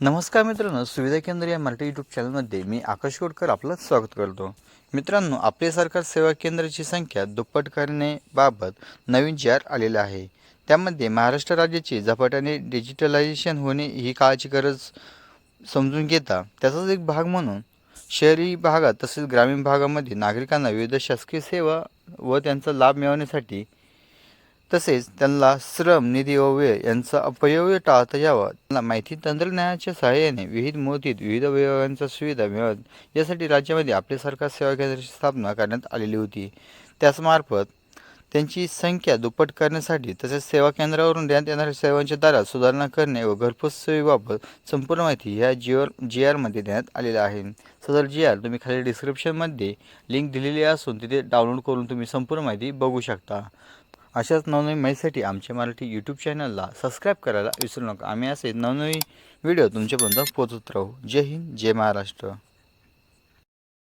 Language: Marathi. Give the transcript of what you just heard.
नमस्कार मित्रांनो सुविधा केंद्र या मराठी यूट्यूब चॅनलमध्ये मी आकाश कोडकर आपलं स्वागत करतो. मित्रांनो आपले सरकार सेवा केंद्राची संख्या दुप्पट करण्याबाबत नवीन जाहीर आलेले आहे. त्यामध्ये महाराष्ट्र राज्याची झपाट्याने डिजिटलायझेशन होणे ही काळाची गरज समजून घेता त्याचाच एक भाग म्हणून शहरी भागात तसेच ग्रामीण भागामध्ये नागरिकांना विविध शासकीय सेवा व त्यांचा लाभ मिळवण्यासाठी तसेच त्यांना श्रम निधी व वेळ यांचा अपयोग टाळता यावा. त्यांना माहिती तंत्रज्ञानाच्या सहाय्याने विविध मोतीत विविध विभागांच्या सुविधा मिळत यासाठी राज्यामध्ये आपले सरकार सेवा केंद्राची स्थापना करण्यात आलेली होती. त्याचमार्फत त्यांची संख्या दुप्पट करण्यासाठी तसेच सेवा केंद्रावरून देण्यात येणाऱ्या सेवांच्या दरात सुधारणा करणे व घरपोच सेवेबाबत संपूर्ण माहिती ह्या जिओ जी आरमध्ये देण्यात आलेल्या आहे. सदर जी आर तुम्ही खाली डिस्क्रिप्शनमध्ये लिंक दिलेली असून तिथे डाउनलोड करून तुम्ही संपूर्ण माहिती बघू शकता. अशाच नवनवीन माहितीसाठी आमच्या मराठी यूट्यूब चॅनलला सबस्क्राईब करायला विसरू नका. आम्ही असे नवनवीन व्हिडिओ तुमच्यापर्यंत पोहोचत राहू. जय हिंद जय महाराष्ट्र.